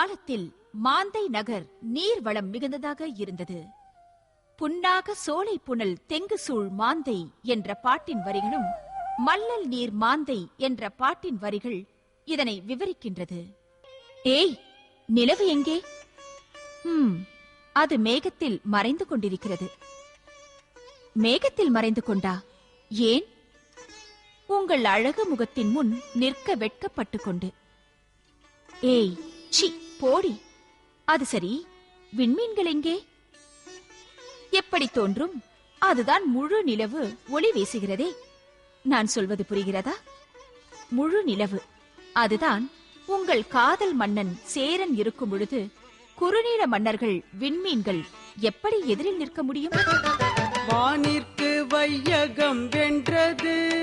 முற்காலத்தில் மாந்தை நகர் நீர்வளம் மிகுந்ததாக இருந்தது. புன்னாக சோலை புனல் தெங்கு சூழ் மாந்தை என்ற பாட்டின் வரிகளும் மல்லல் நீர் மாந்தை என்ற பாட்டின் வரிகள் இதனை விவரிக்கின்றது. ஏய் நிலவு எங்கே? ஹம் அது மேகத்தில் மறைந்து கொண்டிருக்கிறது. மேகத்தில் மறைந்து கொண்டா? ஏன்? உங்கள் அழகு முகத்தின் முன் நிற்க வெட்கப்பட்டு கொண்டு. ஏய் சி போடி. அது சரி விண்மீன்கள் எங்கே? எப்படி தோன்றும்? அதுதான் முழு நிலவு ஒளி வீசுகிறதே. நான் சொல்வது புரிகிறதா? முழு நிலவு. அதுதான் உங்கள் காதல் மன்னன் சேரன் இருக்கும் பொழுது குறுநீல மன்னர்கள் விண்மீன்கள் எப்படி எதிரில் நிற்க முடியும்? வானிற்கு வையகம் வென்றது.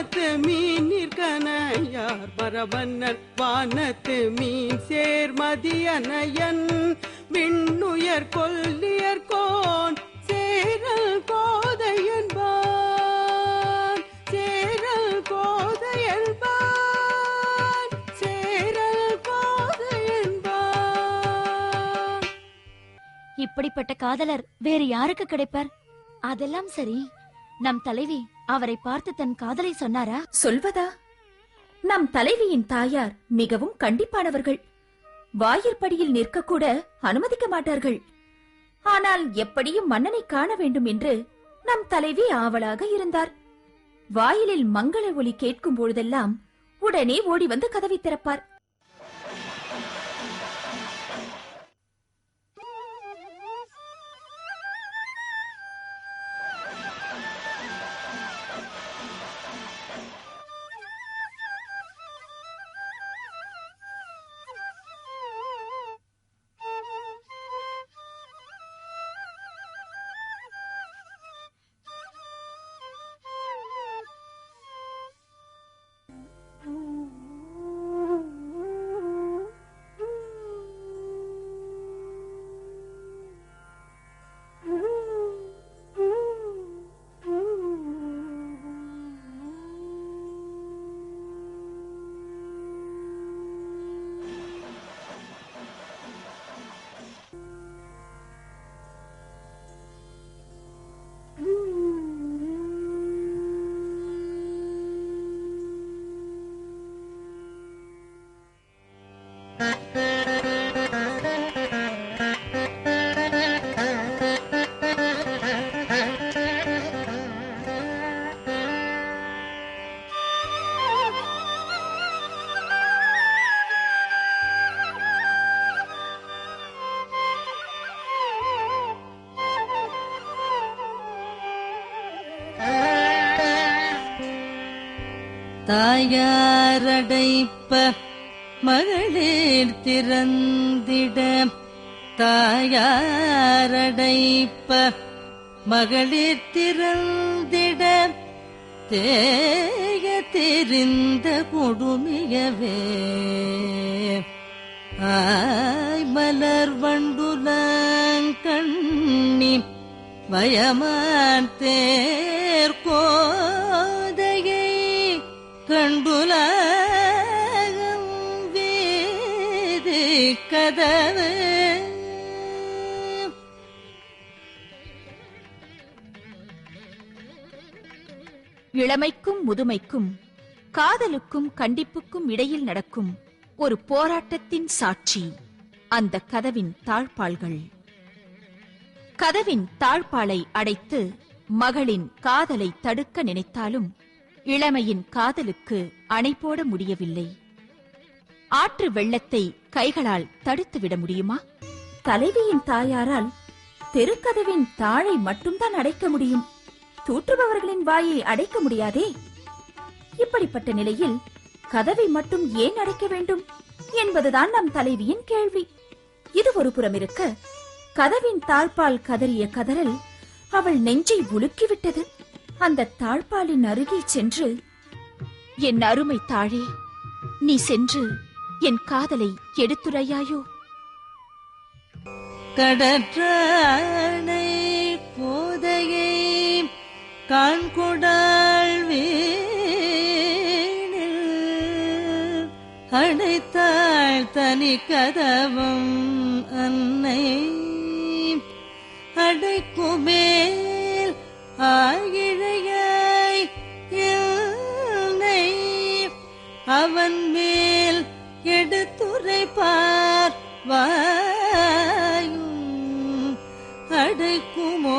வானத்து மீனிற் கனையார் பரவன்னர் வானத்து மீன் சேர்மதியனையன் விண்ணுயர் கொல்லியர் கோன். சேரல் கோதையன்பான் சேரல் கோதையன்பான் சேரல் கோதையன்பான் இப்படிப்பட்ட காதலர் வேறு யாருக்கு கிடைப்பார்? அதெல்லாம் சரி. நம் தலைவி அவரை பார்த்து தன் காதலை சொன்னாரா? சொல்வதா? நம் தலைவியின் தாயார் மிகவும் கண்டிப்பானவர்கள். வாயிற்படியில் நிற்கக்கூட கூட அனுமதிக்க மாட்டார்கள். ஆனால் எப்படியும் மன்னனை காண வேண்டும் என்று நம் தலைவி ஆவலாக இருந்தார். வாயிலில் மங்கள ஒலி கேட்கும் பொழுதெல்லாம் உடனே ஓடி வந்து கதவை திறப்பார். தாயாரடைப்ப மகளிர் திறந்திட. தாயாரடைப்ப மகளிர் திறந்திட. தேய தெரிந்த கொடுமையவே. ஆய் மலர் வண்டுலங்கண்ணி வயமான் தேர்கோ கண்புலகம் வீதி கதவு. இளமைக்கும் முதுமைக்கும் காதலுக்கும் கண்டிப்புக்கும் இடையில் நடக்கும் ஒரு போராட்டத்தின் சாட்சி அந்த கதவின் தாழ்பாள்கள். கதவின் தாழ்பாலை அடைத்து மகளின் காதலை தடுக்க நினைத்தாலும் இளமையின் காதலுக்கு அணை போட முடியவில்லை. ஆற்று வெள்ளத்தை கைகளால் தடுத்துவிட முடியுமா? தலைவியின் தாயாரால் தெருக்கதவின் தாழை மட்டும்தான் அடைக்க முடியும். தூற்றுபவர்களின் வாயை அடைக்க முடியாதே. இப்படிப்பட்ட நிலையில் கதவை மட்டும் ஏன் அடைக்க வேண்டும் என்பதுதான் நம் தலைவியின் கேள்வி. இது ஒரு புறம் இருக்க கதவின் தாழ்பால் கதறிய கதறல் அவள் நெஞ்சை உலுக்கிவிட்டது. அந்த தாழ்பாலின் அருகே சென்று என் அருமை தாழே நீ சென்று என் காதலை எடுத்துரையாயோ? கடற்றானை போதையை காண்கொடாள் அடைத்தாள் தனி கதவம் அன்னை அடைக்குமே. ஆகிழையாய் என்னை அவன் மேல் எடுத்துரைப்பார். வாயும் அடைக்குமோ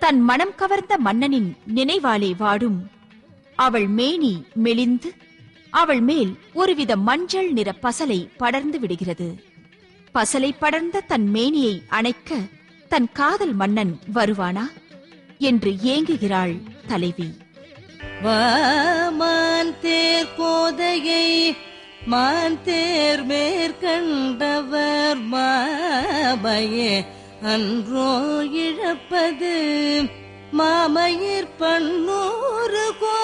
தன் மனம் கவர்ந்த மன்னனின் நினைவாலே வாடும் அவள் மேனி மெலிந்து அவள் மேல் ஒருவித மஞ்சள் நிற பசலை படர்ந்து விடுகிறது. பசலை படர்ந்த தன் மேனியை அணைக்க தன் காதல் மன்னன் வருவானா என்று ஏங்குகிறாள் தலைவி. வாமான் தேர் கோதையை மான் தேர் மேற்கண்டவர் மாபையே அன்றோ இழப்பது மாமயிர் பன்னூறு கோ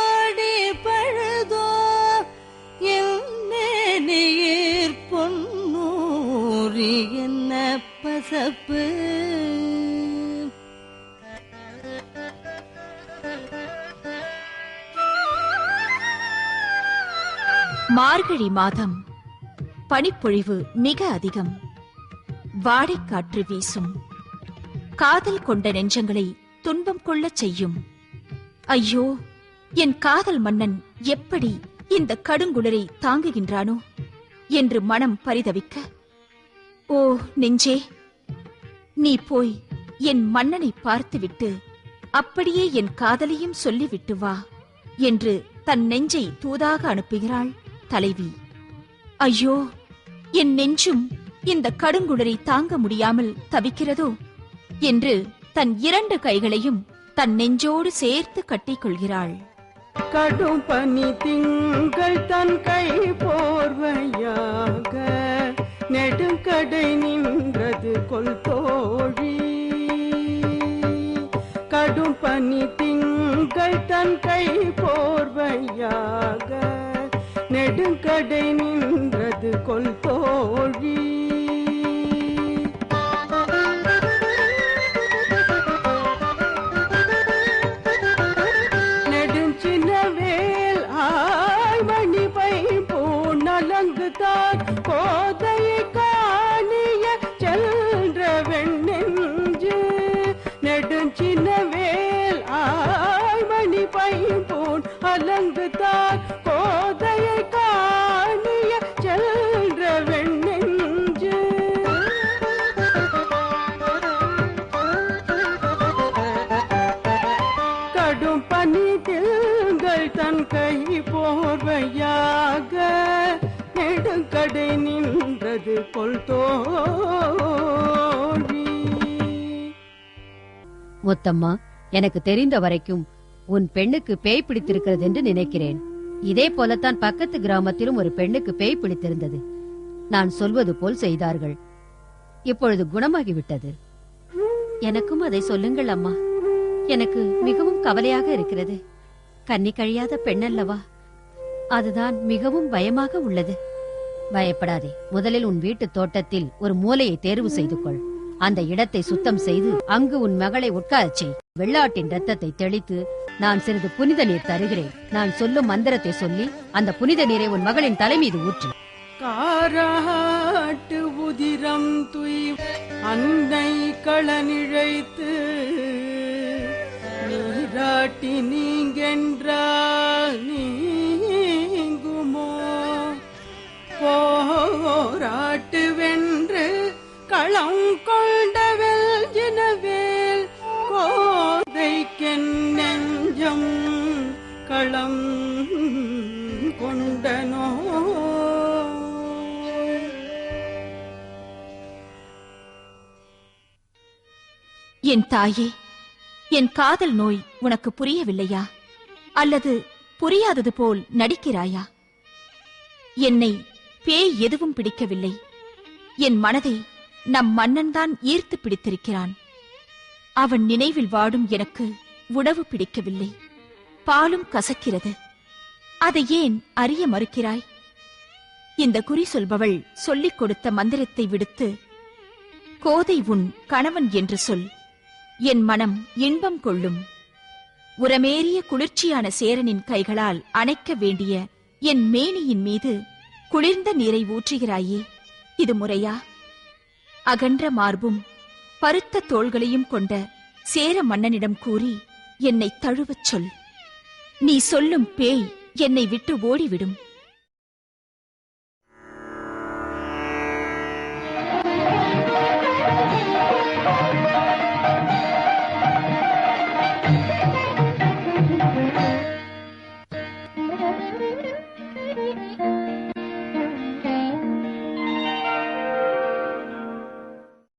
மார்கழி மாதம். பனிப்பொழிவு மிக அதிகம். வாடைக்காற்று வீசும். காதல் கொண்ட நெஞ்சங்களை துன்பம் கொள்ளச் செய்யும். ஐயோ என் காதல் மன்னன் எப்படி இந்த கடுங்குளிரை தாங்குகின்றானோ என்று மனம் பரிதவிக்க. ஓ நெஞ்சே நீ போய் என் மன்னனை பார்த்துவிட்டு அப்படியே என் காதலையும் சொல்லிவிட்டு வா என்று தன் நெஞ்சை தூதாக அனுப்புகிறாள். தலைவி. ஐயோ என் நெஞ்சும் இந்த கடுங்குளிரை தாங்க முடியாமல் தவிக்கிறதோ? என்று தன் இரண்டு கைகளையும் தன் நெஞ்சோடு சேர்த்து கட்டிக்கொள்கிறாள் கடும் பனி திங்கள் தன் கை போர்வையாக நெடுங்கடை நின்றது கொல் தோழி. கடும் பனி திங்கள் தன் கை போர்வையாக நெடுங்கடை நின்றது கொல் தோழி. அலங்கு கோதையை காணிய செல்ற வெண்ணெஞ்சு. கடும் பனி திங்கள் தன் கை போர்வையாக. நெடுங்கடை நின்றது கொல் தோழி முத்தம்மா எனக்கு தெரிந்த வரைக்கும் உன் பெண்ணுக்கு பேய் பிடித்திருக்கிறது என்று நினைக்கிறேன். இதே போலத்தான் பக்கத்து கிராமத்திலும் ஒரு பெண்ணுக்கு பேய் பிடித்திருந்தது. நான் சொல்வது போல் செய்தார்கள். இப்பொழுது குணமாகிவிட்டது. எனக்கும் அதை சொல்லுங்கள் அம்மா. எனக்கு மிகவும் கவலையாக இருக்கிறது. கன்னி கழியாத பெண்ணல்லவா? அதுதான் மிகவும் பயமாக உள்ளது. பயப்படாதே. முதலில் உன் வீட்டு தோட்டத்தில் ஒரு மூலையை தேர்வு செய்து கொள். அந்த இடத்தை சுத்தம் செய்து அங்கு உன் மகளை உட்காரச் செய். வெள்ளாட்டின் ரத்தத்தை தெளித்து நான் சிறிது புனித நீர் தருகிறேன். நான் சொல்லும் மந்திரத்தை சொல்லி அந்த புனித நீரை உன் மகளின் தலை மீது ஊற்று. காராட்டு உதிரம் துய் அன்னை களனிழைத்து நீராட்டி நீங்கென்றால் நீங்குமோ? போராட்டு வென்று களம் என் தாயே என் காதல் நோய் உனக்கு புரியவில்லையா? அல்லது புரியாதது போல் நடிக்கிறாயா? என்னை பேய் எதுவும் பிடிக்கவில்லை. என் மனதை நம் மன்னன்தான் ஈர்த்து பிடித்திருக்கிறான். அவன் நினைவில் வாடும் எனக்கு உணவு பிடிக்கவில்லை. பாலும் கசக்கிறது. அதை ஏன் அறிய மறுக்கிறாய்? இந்த குறி சொல்பவள் சொல்லிக் கொடுத்த மந்திரத்தை விடுத்து கோதை உன் கணவன் என்று சொல். என் மனம் இன்பம் கொள்ளும். உரமேறிய குளிர்ச்சியான சேரனின் கைகளால் அணைக்க வேண்டிய என் மேனியின் மீது குளிர்ந்த நீரை ஊற்றுகிறாயே இது முறையா? அகன்ற மார்பும் பருத்த தோள்களையும் கொண்ட சேர மன்னனிடம் கூறி என்னை தழுவச் சொல். நீ சொல்லும் பேய் என்னை விட்டு ஓடிவிடும்.